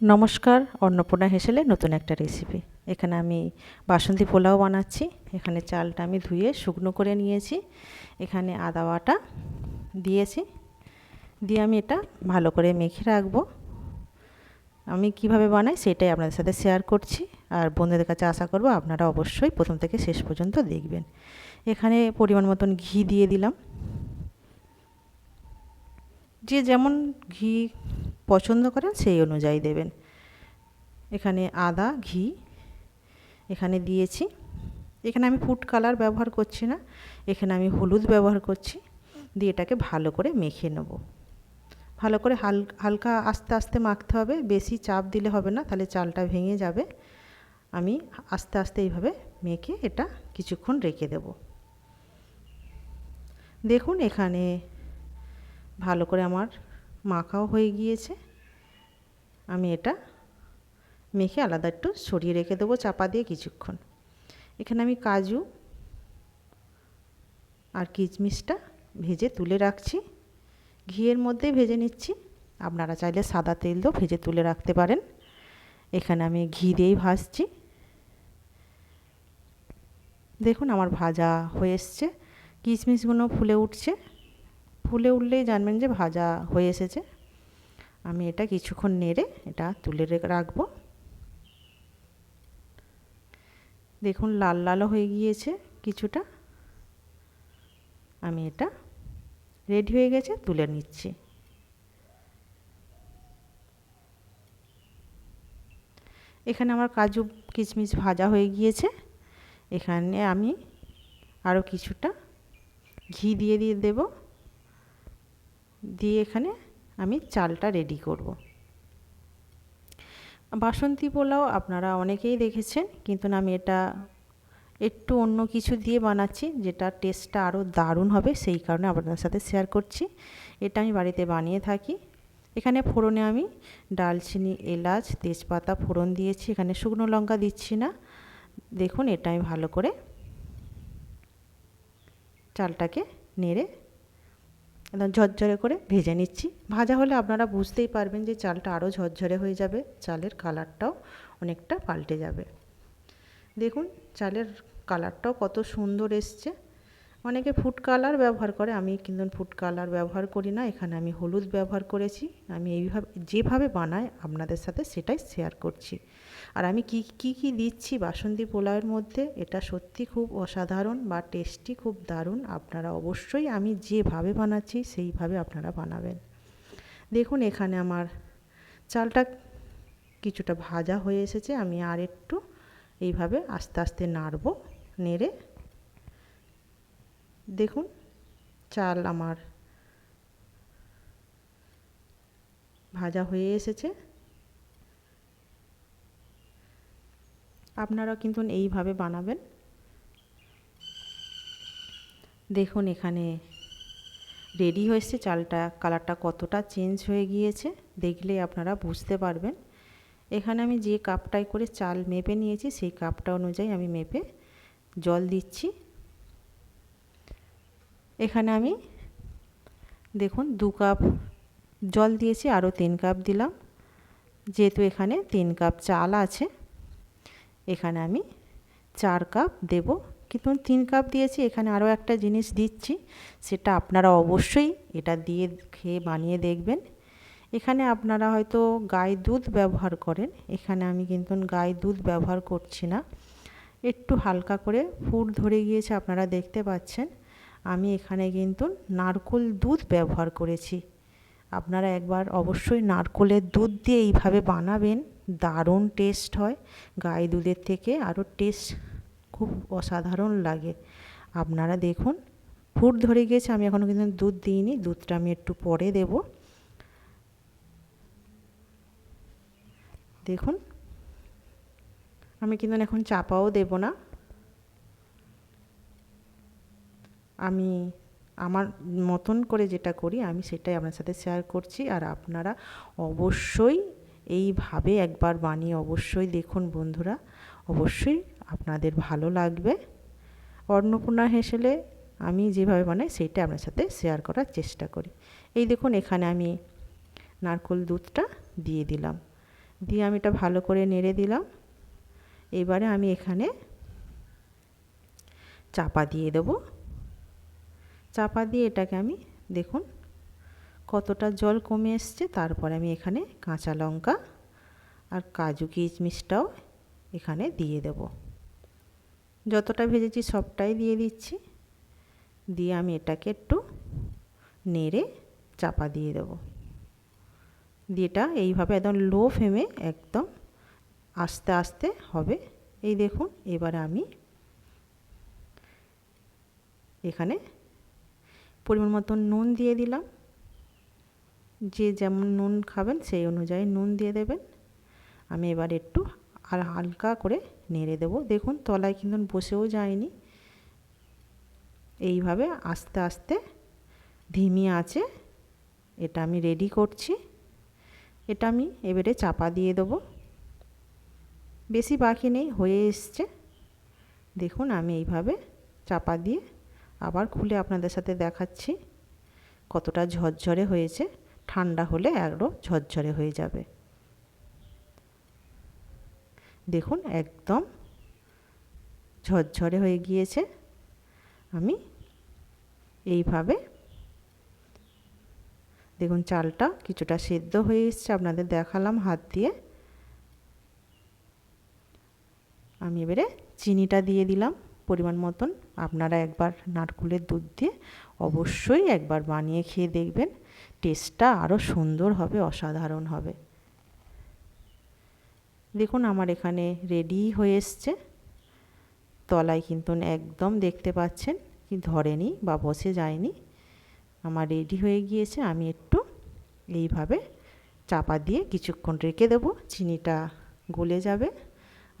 নমস্কার, অন্নপূর্ণা হেসেলে নতুন একটা রেসিপি এখানে আমি বাসন্তী পোলাও বানাচ্ছি। এখানে চালটা আমি ধুয়ে শুকনো করে নিয়েছি। এখানে আদা বাটা দিয়েছি। দিয়ে আমি এটা ভালো করে মেখে রাখব। আমি কীভাবে বানাই সেটাই আপনাদের সাথে শেয়ার করছি। আর বন্ধুদের কাছে আশা করব আপনারা অবশ্যই প্রথম থেকে শেষ পর্যন্ত দেখবেন। এখানে পরিমাণ মতন ঘি দিয়ে দিলাম। যে যেমন ঘি পছন্দ করেন, সেই অনুযায়ী দেবেন। এখানে আদা, ঘি এখানে দিয়েছি। এখানে আমি ফুড কালার ব্যবহার করছি না, এখানে আমি হলুদ ব্যবহার করছি। দিয়ে এটাকে ভালো করে মেখে নেব। ভালো করে হাল, হালকা আস্তে আস্তে মাখতে হবে, বেশি চাপ দিলে হবে না, তাহলে চালটা ভেঙে যাবে। আমি আস্তে আস্তে এইভাবে মেখে এটা কিছুক্ষণ রেখে দেব। দেখুন এখানে ভালো করে আমার মাখাও হয়ে গিয়েছে। আমি এটা মেখে আলাদা একটু সরিয়ে রেখে দেবো, চাপা দিয়ে কিছুক্ষণ। এখানে আমি কাজু আর কিচমিচটা ভেজে তুলে রাখছি। ঘিয়ের মধ্যে ভেজে নিচ্ছি। আপনারা চাইলে সাদা তেল দিয়েও ভেজে তুলে রাখতে পারেন। এখানে আমি ঘি দিয়েই ভাজছি। দেখুন আমার ভাজা হয়ে এসছে। কিশমিশগুলো ফুলে উঠছে। ফুলে উঠলেই জানবেন যে ভাজা হয়ে এসেছে। আমি এটা কিছুক্ষণ নেড়ে এটা তুলে রাখব। দেখুন লাল লালও হয়ে গিয়েছে কিছুটা। আমি এটা রেডি হয়ে গেছে, তুলে নিচ্ছি। এখানে আমার কাজু কিশমিশ ভাজা হয়ে গিয়েছে। এখানে আমি আরও কিছুটা ঘি দিয়ে দিয়ে দেব। দিয়ে এখানে আমি চালটা রেডি করব। বাসন্তী পোলাও আপনারা অনেকেই দেখেছেন, কিন্তু আমি এটা একটু অন্য কিছু দিয়ে বানাচ্ছি, যেটা টেস্টটা আরও দারুণ হবে, সেই কারণে আপনাদের সাথে শেয়ার করছি। এটা আমি বাড়িতে বানিয়ে থাকি। এখানে ফোড়নে আমি ডালচিনি, এলাচ, তেজপাতা ফোড়ন দিয়েছি, এখানে শুকনো লঙ্কা দিচ্ছি না। দেখুন এটা আমি ভালো করে চালটাকে নেড়ে একদম ঝরঝরে করে ভেজে নিচ্ছি। ভাজা হলে আপনারা বুঝতেই পারবেন যে চালটা আরও ঝরঝরে হয়ে যাবে, চালের কালারটাও অনেকটা পাল্টে যাবে। দেখুন, চালের কালারটাও কত সুন্দর এসছে। অনেকে ফুড কালার ব্যবহার করে, আমি কিন্তু ফুড কালার ব্যবহার করি না, এখানে আমি হলুদ ব্যবহার করেছি, আমি এইভাবে, যেভাবে বানাই আপনাদের সাথে সেটাই শেয়ার করছি। আর আমি কি কি কি দিচ্ছি বাসন্তী পোলাওয়ের মধ্যে, এটা সত্যি খুব অসাধারণ বা টেস্টি খুব দারুণ, আপনারা অবশ্যই আমি যেভাবে বানাচ্ছি সেইভাবে আপনারা বানাবেন। দেখুন এখানে আমার চালটা কিছুটা ভাজা হয়ে এসেছে, আমি আর একটু এইভাবে আস্তে আস্তে নাড়ব, নেড়ে দেখুন, চাল আমার ভাজা হয়ে এসেছে। আপনারা কিন্তু এইভাবে বানাবেন। দেখুন, এখানে রেডি হয়েছে চালটা। কালারটা কতটা চেঞ্জ হয়ে গিয়েছে দেখলে আপনারা বুঝতে পারবেন। এখানে আমি যে কাপটায় করে চাল মেপে নিয়েছি, সেই কাপটা অনুযায়ী আমি মেপে জল দিচ্ছি। এখানে আমি, দেখুন, দু কাপ জল দিয়েছি, আরও তিন কাপ দিলাম। যেহেতু এখানে তিন কাপ চাল আছে, এখানে আমি চার কাপ দেব। কিন্তু তিন কাপ দিয়েছি, এখানে আরও একটা জিনিস দিচ্ছি, সেটা আপনারা অবশ্যই এটা দিয়ে খেয়ে বানিয়ে দেখবেন। এখানে আপনারা হয়তো গায়ে দুধ ব্যবহার করেন, এখানে আমি কিন্তু গায়ে দুধ ব্যবহার করছি না। একটু হালকা করে ফুট ধরে গিয়েছে, আপনারা দেখতে পাচ্ছেন। আমি এখানে কিন্তু নারকোল দুধ ব্যবহার করেছি। আপনারা একবার অবশ্যই নারকোলের দুধ দিয়ে এইভাবে বানাবেন, দারুণ টেস্ট হয়। গায়ে দুধের থেকে আরও টেস্ট খুব অসাধারণ লাগে। আপনারা দেখুন, ফুট ধরে গিয়েছে আমি এখনও কিন্তু দুধ দিইনি, দুধটা আমি একটু পরে দেব। দেখুন, আমি কিন্তু এখন চাপাও দেব না। আমি আমার মতন করে যেটা করি, আমি সেটাই আপনার সাথে শেয়ার করছি। আর আপনারা অবশ্যই এইভাবে একবার বানিয়ে অবশ্যই দেখুন বন্ধুরা। অবশ্যই আপনাদের ভালো লাগবে। অন্নপূর্ণা হেসেলে আমি যেভাবে বানাই সেইটা আপনার সাথে শেয়ার করার চেষ্টা করি। এই দেখুন, এখানে আমি নারকোল দুধটা দিয়ে দিলাম। দিয়ে আমি এটা ভালো করে নেড়ে দিলাম। এবারে আমি এখানে চাপা দিয়ে দেব। চাপা দিয়ে এটাকে আমি দেখুন, কতটা জল কমে এসছে। তারপর আমি এখানে কাঁচা লঙ্কা আর কাজু কিশমিশটাও এখানে দিয়ে দেব। যতটা ভেজেছি সবটাই দিয়ে দিচ্ছি। দিয়ে আমি এটাকে একটু নেড়ে চাপা দিয়ে দেবো। দিয়ে এটা এইভাবে একদম লো ফ্লেমে একদম আস্তে আস্তে হবে। এই দেখুন, এবারে আমি এখানে পরিমাণ মতো নুন দিয়ে দিলাম। যে যেমন নুন খাবেন সেই অনুযায়ী নুন দিয়ে দেবেন। আমি এবার একটু আর হালকা করে নেড়ে দেবো। দেখুন তলায় কিন্তু বসেও যায়নি। এইভাবে আস্তে আস্তে ধিমি আছে। এটা আমি রেডি করছি। এটা আমি এবারে চাপা দিয়ে দেবো। বেশি বাকি নেই, হয়ে এসছে। দেখুন আমি এইভাবে চাপা দিয়ে আবার খুলে আপনাদের সাথে দেখাচ্ছি। কতটা ঝরঝরে হয়েছে। ঠান্ডা হলে আরও ঝরঝরে হয়ে যাবে। দেখুন, একদম ঝরঝরে হয়ে গিয়েছে। আমি এইভাবে দেখুন, চালটা কিছুটা সেদ্ধ হয়ে এসছে। আপনাদের দেখালাম হাত দিয়ে। আমি এবারে চিনিটা দিয়ে দিলাম। পরিমাণ মতন আপনারা একবার নারকুলের দুধ দিয়ে অবশ্যই একবার বানিয়ে খেয়ে দেখবেন। টেস্টটা আরও সুন্দর হবে, অসাধারণ হবে। দেখুন আমার এখানে রেডি হয়ে এসছে। তলায় কিন্তু একদম দেখতে পাচ্ছেন কি ধরেনি বা বসে যায়নি। আমার রেডি হয়ে গিয়েছে, আমি একটু এইভাবে চাপা দিয়ে কিছুক্ষণ রেখে দেবো, চিনিটা গলে যাবে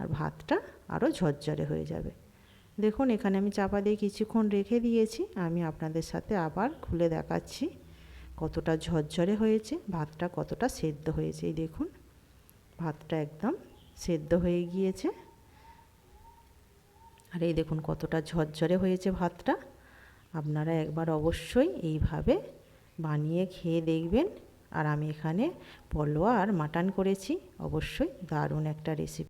আর ভাতটা আরও ঝরঝরে হয়ে যাবে। দেখুন, এখানে আমি চাপা দিয়ে কিছুক্ষণ রেখে দিয়েছি। আমি আপনাদের সাথে আবার খুলে দেখাচ্ছি কতটা ঝরঝরে হয়েছে, ভাতটা কতটা সেদ্ধ হয়েছে। এই দেখুন, ভাতটা একদম সেদ্ধ হয়ে গিয়েছে। আর এই দেখুন, কতটা ঝরঝরে হয়েছে ভাতটা। আপনারা একবার অবশ্যই এইভাবে বানিয়ে খেয়ে দেখবেন। আর আমি এখানে পলোয়া আর মাটন করেছি। অবশ্যই দারুণ একটা রেসিপি